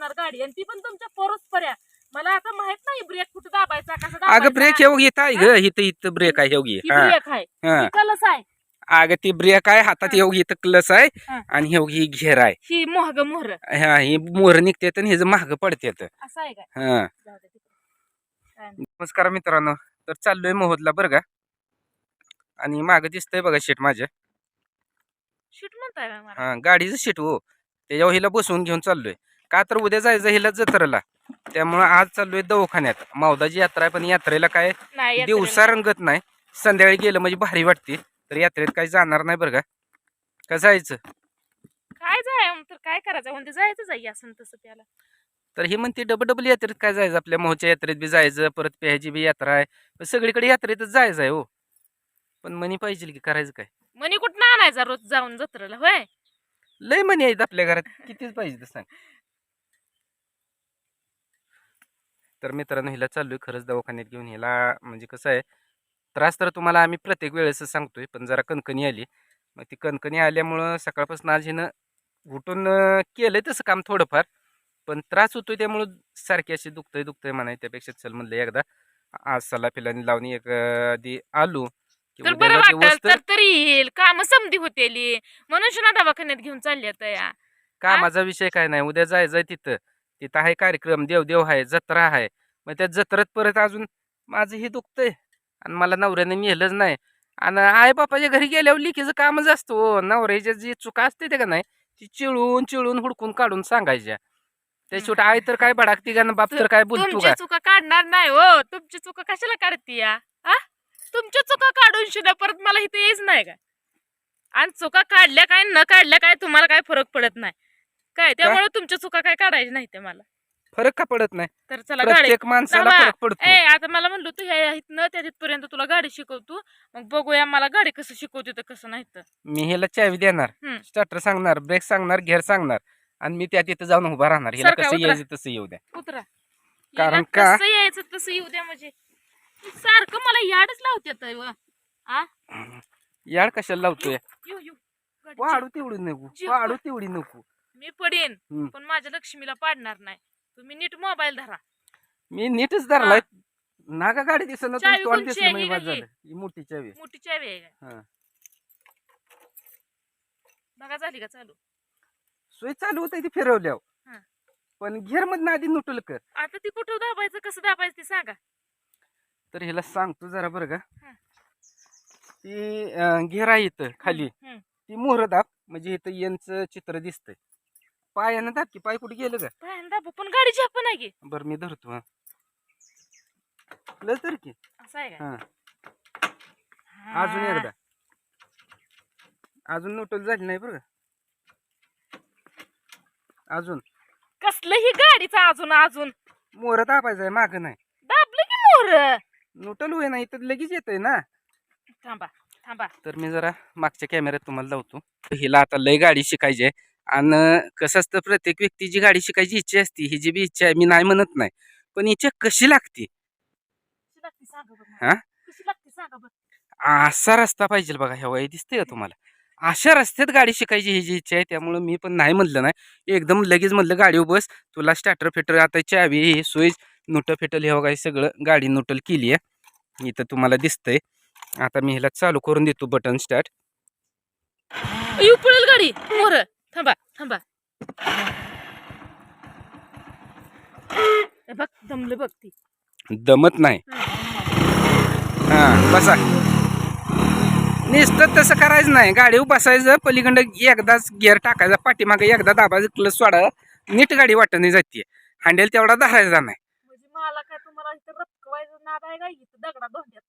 दाखवणार गाडी. आणि ती पण तुमच्या परस्पऱ्या मला आता माहीत नाही ब्रेक कुठं दाबायचा कसा अगं दाबायचा ब्रेक हे इथं आहे ग. इथं इथं ब्रेक आहे हे ब्रेक आहे. हा. कलस आहे. अगं ती ब्रेक आहे हातात हा. हे. इथं क्लस आहे हा. आणि हे ही घेर आहे. ही मोहग मोहर. हा ही मोहर निघते आणि हे महाग पडते असं आहे काय? हा. जाऊ दे. नमस्कार मित्रांनो. तर चाललोय मोहदला बरं का? आणि मागं दिसतंय बघा शेट माझ्या शूट म्हणताय मला हा गाडीचं शेट हो. त्याच्यावर हिला बसवून घेऊन चाललोय. का तर उद्या जायचं हिला जत्रेला. त्यामुळं आज चाललोय दवाखान्यात. मावदाची यात्रा आहे पण यात्रेला काय नाही. दिवसा रंगत नाही. संध्याकाळी गेलं म्हणजे भारी वाटते. तर यात्रेत काही जाणार नाही बरं का? का जायचं? काय जाय तर काय करायचं? म्हणजे जायचं जाई असं तसं त्याला. तर ही म्हणते डबल डबल यात्रेत काय जायचं? आपल्या मोहच्या यात्रेत बी जायचं परत पेहाची बी यात्रा आहे. पण सगळीकडे यात्रेतच जायचं आहे हो. पण मनी पाहिजे की करायचं काय? मनी कुठं आणायचा रोज जाऊन जत्रेला होय? लय मनी आहेत आपल्या घरात. कितीच पाहिजे सांग. तर मित्रांनो हिला चाललोय खरंच दवाखान्यात घेऊन. हिला म्हणजे कसं आहे त्रास तर तुम्हाला आम्ही प्रत्येक वेळेसच सांगतोय पण जरा कणकणी आली. मग ती कणकणी आल्यामुळं सकाळपासून आज हिनं घुटून अं, केलंय तसं काम थोडंफार पण त्रास होतोय त्यामुळं सारखी अशी दुखतंय दुखतंय म्हणाय त्यापेक्षा चल म्हणलं एकदा. आज सला पिलानी लावून एक आधी आलो तर बरं येईल. काम समधी होतेली. म्हणून शुना दवाखान्यात घेऊन चालली आता या. कामाचा विषय काय नाही. उद्या जायचंय तिथं. तिथं आहे कार्यक्रम देवदेव आहे जत्रा आहे. मग त्या जत्रेत परत अजून माझं हे दुखतंय. आणि मला नवऱ्याने नेलंच नाही. आणि आई बापाच्या घरी गेल्यावर लिखीचं कामच असतं हो. नवऱ्याच्या जी चुका असते ते का नाही ती चिळून चिळून हुडकून काढून सांगायच्या. त्या शेवटी आई तर काय भडाकती का ना बाप तर काय बोलतो तुमची का? चुका काढणार नाही हो. तुमची चुका कशाला काढती या? तुमच्या चुका काढून शिदा परत मला इथे यायच नाही का? आणि चुका काढल्या काय न काढल्या काय तुम्हाला काय फरक पडत नाही. काय त्यामुळे तुमच्या चुका काय काढायच्या नाही ते मला. फरक का पडत नाही? तर चला गाडी प्रत्येक माणसाला थांबा. फरक पडतो. ए आता मला म्हणलो तू ह्या इथनं त्या तिथपर्यंत तुला गाडी शिकवतो. मग बघूया मला गाडी कसं शिकवते तर कसं नाही तर. मी ह्याला चावी देणार. हम्म. स्टार्टर सांगणार ब्रेक सांगणार घेर सांगणार. आणि मी त्या तिथं जाऊन उभा राहणार. हिला सारखा कसं उतरा. यायचं तसं येऊ द्या. उतरा. कारण का? कसं यायचं तसं येऊ द्या म्हणजे. सारखं मला याडच लावते व. आ? याड कशाला लावतोय? येऊ येऊ गाडी वाढू तेवढी नको. जीव- वाढू तेवढी नको. मी पडेन हम्म. पण माझ्या लक्ष्मीला पाडणार नाही. तुम्ही नीट मोबाईल धरा. मी नीटच धरलाय. नागा गाडी तोंड कोणची दिसलं आहे? ही का ही? झालं ही मोठी चावी. मोठी चावी आहे हा. बघा झाली का चालू? सोय चालू होत ती फिरवल्यावर. हा. पण घेर मधनं आधी नुटल कर. आता ती कुठं दाबायचं कसं दाबायचं ते सांगा. तर हिला सांगतो जरा बरं का. हा. ती घेर इथं खाली. हम्म. ती मोहर दाब. म्हणजे इथं यांचं चित्र दिसतंय. पायानं दाब की पाय कुठे गेलं का पायानं दाबू पण गाडी झेप नाही की. बरं मी धरतो हा. लस धर की. असं आहे का? हा. अजून. एकदा. अजून नुटल झाली नाही बरं का? अजून. कसलं ही गाडीचा अजून अजून? मोहर दाबायचं आहे मागं नाही. दाबलं की मोर? नुटल होय नाही तर लगेच येतंय ना. थांबा थांबा. तर मी जरा मागच्या कॅमेऱ्यात तुम्हाला लावतो. हिला आता लय गाडी शिकायची आहे. आणि कसं असतं प्रत्येक व्यक्तीची गाडी शिकायची इच्छा असते ही जी बी इच्छा आहे मी नाही म्हणत नाही. पण इच्छा कशी लागते? हा? मला. कशी लागते सांगा बरं. असा रस्ता पाहिजे बघा ह्या वय दिसते का तुम्हाला? अशा रस्त्यात गाडी शिकायची ही जी इच्छा आहे त्यामुळं मी पण नाही म्हणलं नाही. एकदम लगेच म्हणलं गाडीवर बस तुला स्टार्टर फिटर आता चावी हे सोयीज नुटं फिटल हे वगैरे सगळं गाडी नुटल केली आहे. इथं तुम्हाला दिसतंय. आता मी ह्याला चालू करून देतो बटन स्टार्ट गाडी. थांबा थांबा हे बघ दमलं बघ ती. दमत नाही. हा. बसा. नुसतं तसं करायचं नाही. गाडीवर बसायचं पलीकडं एकदाच गिअर टाकायचा पाठीमागे एकदा दाबायचं क्लच सोडा. नीट गाडी वाटणी जाते हँडल तेवढा धरायचा नाही. म्हणजे मला काय तुम्हाला इथं रपकवायचं नाद आहे का? इथं दगडा धोंड्यात.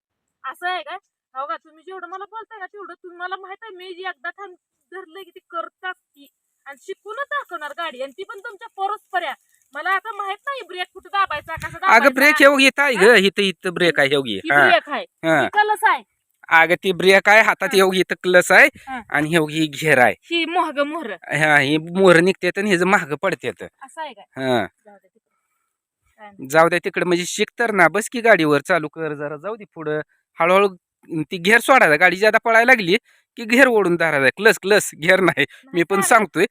असं आहे का? हो का? तुम्ही जेवढं मला बोलताय का तेवढं तुम्हाला माहीत आहे. मी जी एकदा धरलं की ती करतात ती आणि शिकूनच दाखवणार गाडी. आणि ती पण तुमच्या परस्पऱ्या मला आता माहीत नाही ब्रेक कुठं दाबायचा कसा अगं ब्रेक हे इथं आहे ग. इथं इथं ब्रेक आहे हे हा. ब्रेक आहे हा. कलस आहे. अगं ती ब्रेक आहे. हातात हे इथं क्लस आहे. हा. आणि हे ही घेर आहे. ही मोहग मोहर. हा ही मोहर निघते आणि हे महाग पडते असं आहे काय? हा. जाऊ दे तिकडे. काय नाही. जाऊ द्या तिकडे. म्हणजे शिक तर ना. बस की गाडीवर चालू कर. जरा जाऊ दे पुढं. हळूहळू ती घेर सोडायचा गाडी ज्यादा पळायला लागली की घेर ओढून धरायचा क्लस क्लस घेर नाही मी पण. सांगतोय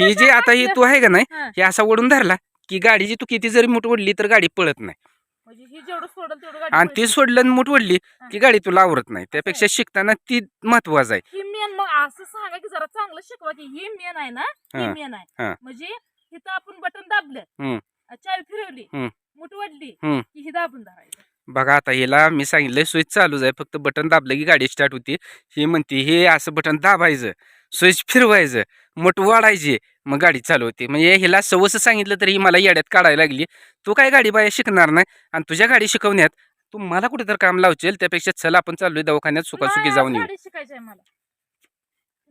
ही जी आता ही? तू आहे का नाही हा. हे असा ओढून धरला की गाडीची तू किती जरी मूठ ओढली तर गाडी पळत नाही म्हणजे ही गाडी आणि ती. सोडलं आणि मूठ ओढली की गाडी तुला आवरत नाही त्यापेक्षा शिकताना ती महत्वाचं आहे ही मेन मग असं सांगा की जरा चांगलं शिकवा की ही मेन आहे ना ही हा, मेन हा. आहे म्हणजे इथं आपण बटन दाबलं हम्म. चावी फिरवली हम्म. मुठ वडली हम्म. की ही दाबून धरायचं बघा आता हिला मी सांगितलंय स्विच चालूच आहे. फक्त बटन दाबलं की गाडी स्टार्ट होती. ही म्हणते हे असं बटन दाबायचं स्विच फिरवायचं मट वाढायची मग गाडी चालू होती. म्हणजे हिला सवस सांगितलं तरी ही मला येड्यात काढायला लागली. तू काय गाडी बाया शिकणार नाही आणि तुझ्या गाडी शिकवण्यात तू मला कुठे तर काम लावशील? त्यापेक्षा चल आपण चाललोय दवाखान्यात सुखासुखी जाऊन येऊ. गाडी शिकायची आहे मला.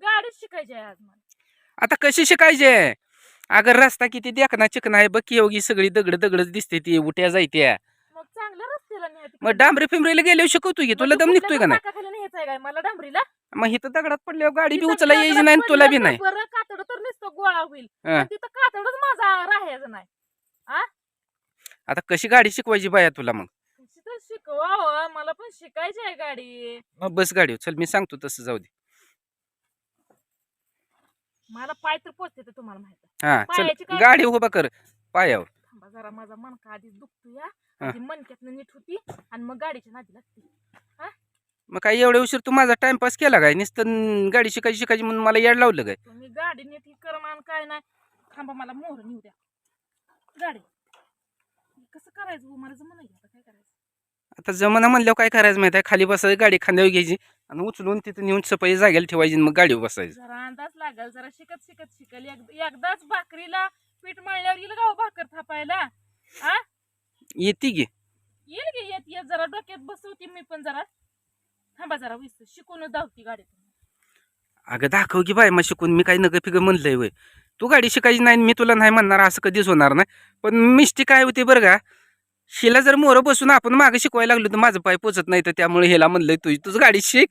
गाडी शिकायची आज मला. आता कशी शिकायचे अगर रस्ता किती देखना चिकना आहे बघ की योगी सगळी दगड दगडच दिसते ती उट्या जायत्या. मग डांबरे फिंबरेला गेल्यावर शिकवतो की तुला मग दम निघतोय का नाही? काय? मला डांबरीला? मग इथं दगडात पडल्यावर गाडी बी उचला यायची कातडं नाही आणि तुला बी नाही. बरं कातड तर नुसतं गोळा होईल. हा. पण तिथं कातडच माझा राहायचं नाही. आता कशी गाडी शिकवायची बाया तुला मग? तिथं शिकवा मला पण शिकायची आहे गाडी. मग बस गाडी चल मी सांगतो तसं जाऊ दे. मला पाय तर पोचते ते तुम्हाला माहीत आहे. हा पायाची चल काय- गाडी उभा कर पायावर. थांबा जरा माझा मनका आधीच दुखतो या हा. आधी मनक्यातनं नीट होती आणि मग गाडीच्या नादी लागते. मग काय एवढ्या उशीर तू माझा टाइमपास केला काय? नुसतं गाडी शिकायची शिकायची म्हणून मला याड लावलं काय? तुम्ही गाडी नीट ही कर मान काय नाही. थांबा मला मोहर नेऊ द्या. गाडी. कसं करायचं हो? मला जमलं आता काय करायचं? आता जमाना म्हणल्यावर काय करायचं माहिती आहे? खाली बसायची गाडी खांद्यावर घ्यायची आणि उचलून तिथं नेऊन सफाई जागेला ठेवायची आणि मग गाडीवर बसायचं. जरा अंदाज लागल जरा शिकत शिकत शिकल. एक- एकदाच भाकरीला पीठ मळल्यावर येईल गाव भाकर थापायला. आ येते की? येईल की येत येत. जरा डोक्यात बसवते मी पण जरा. थांबा जरा विस शिकून धावती गाडी. अगं दाखव की बाय मग शिकून मी काही नग फिगं म्हणलंय वय. तू गाडी शिकायची नाही मी तुला नाही म्हणणार असं कधीच होणार नाही. पण मिस्टी काय होते बरं का? हिला जर मोरं बसून आपण मागं शिकवायला लागलो तर माझं पाय पोचत नाही तर त्यामुळे हिला म्हणलंय तुझी तुझं गाडी शिक.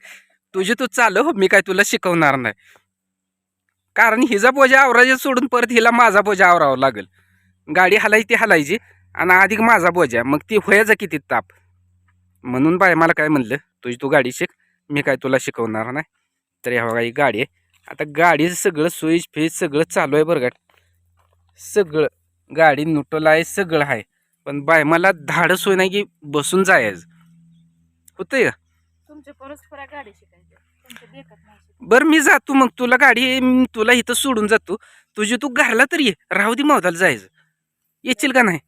तुझी तू चालव मी काय तुला शिकवणार नाही. कारण हिचा बोजा आवरायचा सोडून परत हिला माझा बोजा आवरावा लागेल. गाडी हलायची ती हलायची. आणि अधिक माझा बोजा. मग ती व्हायचा किती ताप. म्हणून बाय मला काय म्हणलं तुझी तू गाडी शिक मी काय तुला शिकवणार नाही. तर ह्या बघा ही गाडी आहे. आता गाडीचं सगळं स्विच फेज सगळं चालू आहे बरं का. सगळं. गाडी नुटल आहे सगळं आहे. पण बाय मला धाडस होई नाही की बसून जायचं. होतंय का. बरं मी जातो मग. तुला गाडी तुला इथं सोडून जातो. तुझी तू घरला तर ये. राहू दे मावताला जायचं. येशील का नाही?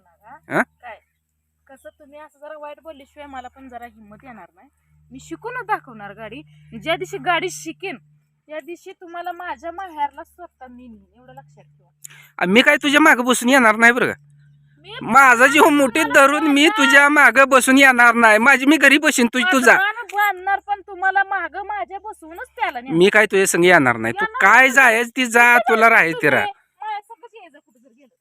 नका? काय? कसं तुम्ही असं जरा वाईट बोलल्याशिवाय मला पण जरा हिंमत येणार नाही. मी शिकूनच दाखवणार गाडी. ज्या दिवशी गाडी शिकेन त्या दिवशी तुम्हाला माझ्या माहेरला स्वतः मी नेईन एवढं लक्षात ठेवा. मी काय तुझ्या मागं बसून येणार नाही बरं का? मी माझा जीव मुठीत धरून मी तुझ्या मागं बसून येणार नाही. माझी मी घरी बसीन तुझी तुझा. पदरानं बांधणार पण तुम्हाला माग माझ्या बसूनच त्याला नेणार. मी काय तुझ्या संग येणार नाही. तू काय. जायच ती जा तुला राहायचं राहा तुम्ही? माझ्यासोबतच यायचं कुठं जर गेलं तर.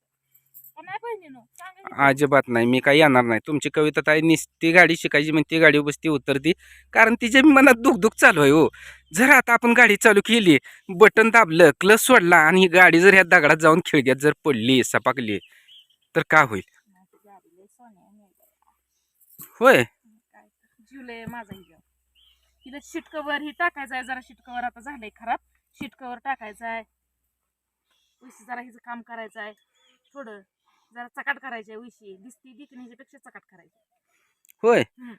का नाही बहिणीनो? सांगा की. अजिबात नाही मी काही येणार नाही. तुमची कविता ताई निसती गाडी शिकायची म्हणजे ती गाडी बसती उतरती. कारण तिच्या मनात दुखदुख चालू आहे हो. जर आता आपण गाडी चालू केली बटन दाबलं क्लच सोडला आणि ही गाडी जर ह्या दगडात जाऊन खिळग्यात जर पडली सपाकली तर का होईल? होय. काय जीव माझा ही जीव. ही टाकायचं आहे जरा शिटकवर आता झालंय खराब. शिटकवर टाकायचं आहे. जरा हिचं काम करायचं आहे. थोडं जरा चकाट करायची दिसती चकाट करायची होय? हम्म.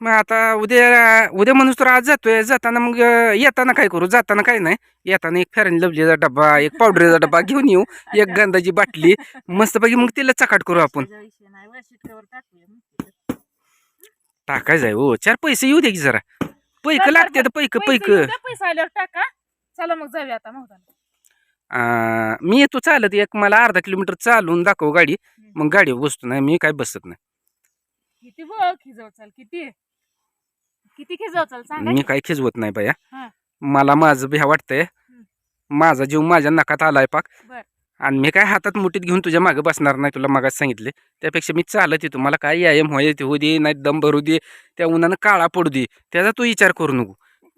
मग आता उद्या उद्या म्हणून तर आज जातोय. जाताना मग अं, येताना काय करू? जाताना काय नाही? येताना एक फेरन लवलीचा डब्बा एक पावडरचा डब्बा घेऊन येऊ. एक गंधाची बाटली. मस्तपैकी मग तिला चकाट करू आपण. त्याचा विषय नाही वर शीट कवर टाकूया मग. टाकायचं आहे हो. चार पैसे येऊ दे की जरा. पैक लागते. Pack pack. पैसे आल्यावर टाका. चला मग जाऊया आता नव्हता मी येतो चालत एक मला अर्धा किलोमीटर चालून दाखव गाडी. मग गाडीवर बसतो नाही मी काय बसत नाही. किती बघ खिजव चाल किती? किती खिजव चाल सांगा मी. काय खिजवत नाही बाया. हा. मला माझं भ्या वाटतंय माझा जीव माझ्या नकात आलाय पाक. बर. आणि मी काय हातात मुठीत घेऊन तुझ्या मागे बसणार नाही तुला मागास सांगितले. त्यापेक्षा मी चालत येतो मला काय व्यायाम व्हायचे होऊ दे नाही दम भरू दे त्या उन्हानं काळा पडू दे त्याचा तू विचार करू नको.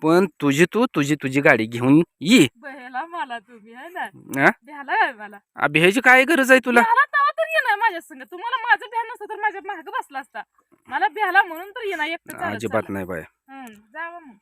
पण तुझी तू तुझी तुझी गाडी घेऊन ये. बहेला मला तुम्ही है ना? हा? भ्याला मला. अभ्याची काय गरज आहे तुला? भ्याला तर ये ना माझ्या संग. तुम्हाला माझं भ्या नसतं तर माझ्या माग बसला असता. मला भ्याला म्हणून तर ये ना एकटं चालत अजिबात चालत. नाही बाया जावं मग.